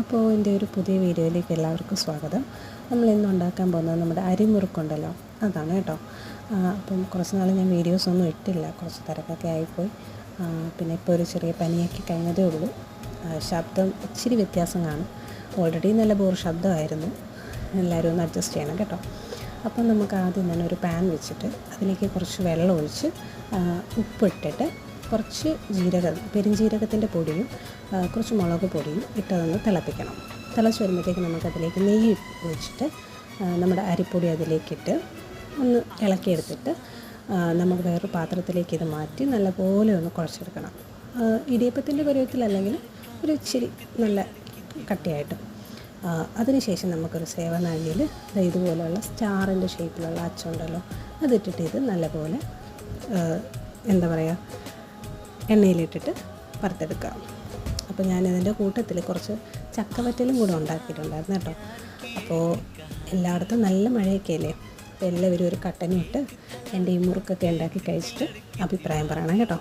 അപ്പോൾ എന്റെ ഒരു പുതിയ വീഡിയോയിലേക്ക് എല്ലാവർക്കും സ്വാഗതം. നമ്മൾ ഇന്ന് ഉണ്ടാക്കാൻ പോകുന്നത് നമ്മുടെ അരിമുറുക്കുണ്ടല്ലോ. അതാണ് കേട്ടോ. അപ്പം കുറച്ച് നാൾ ഞാൻ വീഡിയോസ് ഒന്നും ഇട്ടില്ല. കുറച്ച് തിരക്കൊക്കെ ആയിപ്പോയി. പിന്നെ ഇപ്പോൾ ഒരു ചെറിയ പനിയൊക്കെ കഴിഞ്ഞതേ ഉള്ളൂ. ശബ്ദം ഇച്ചിരി വ്യത്യാസം കാണും. ഓൾറെഡി നല്ല ബോർ ശബ്ദമായിരുന്നു. എല്ലാവരും ഒന്ന് അഡ്ജസ്റ്റ് ചെയ്യണം കേട്ടോ. അപ്പം നമുക്ക് ആദ്യം തന്നെ ഒരു പാൻ വെച്ചിട്ട് അതിലേക്ക് കുറച്ച് വെള്ളം ഒഴിച്ച് ഉപ്പിട്ടിട്ട് കുറച്ച് ജീരകം പെരുംജീരകത്തിന്റെ പൊടിയും കുറച്ച് മുളക് പൊടിയും ഇട്ടതൊന്ന് തിളപ്പിക്കണം. തിളച്ച് വരുമ്പോഴത്തേക്ക് നമുക്കതിലേക്ക് നെയ്യ് ഒഴിച്ചിട്ട് നമ്മുടെ അരിപ്പൊടി അതിലേക്കിട്ട് ഒന്ന് ഇളക്കിയെടുത്തിട്ട് നമുക്ക് വേറൊരു പാത്രത്തിലേക്ക് ഇത് മാറ്റി നല്ലപോലെ ഒന്ന് കുഴച്ചെടുക്കണം. ഇടിയപ്പത്തിന്റെ പരുവത്തിലല്ലെങ്കിൽ ഒരു ഇച്ചിരി നല്ല കട്ടിയായിട്ട്. അതിനുശേഷം നമുക്കൊരു സേവനാഴിയിൽ ഇതുപോലെയുള്ള സ്റ്റാറിന്റെ ഷേപ്പിലുള്ള അച്ചുണ്ടല്ലോ അതിട്ടിട്ട് ഇത് നല്ലപോലെ എന്താ പറയുക എണ്ണയിലിട്ടിട്ട് വറുത്തെടുക്കാം അപ്പോൾ ഞാനിതിന്റെ കൂട്ടത്തിൽ കുറച്ച് ചക്കവറ്റലും കൂടെ ഉണ്ടാക്കിയിട്ടുണ്ടായിരുന്നു കേട്ടോ. അപ്പോൾ എല്ലായിടത്തും നല്ല മഴയൊക്കെ അല്ലേ? അപ്പോൾ എല്ലാവരും ഒരു കട്ടനും ഇട്ട് എന്റെ ഈ മുറുക്കൊക്കെ ഉണ്ടാക്കി കഴിച്ചിട്ട് അഭിപ്രായം പറയണം കേട്ടോ.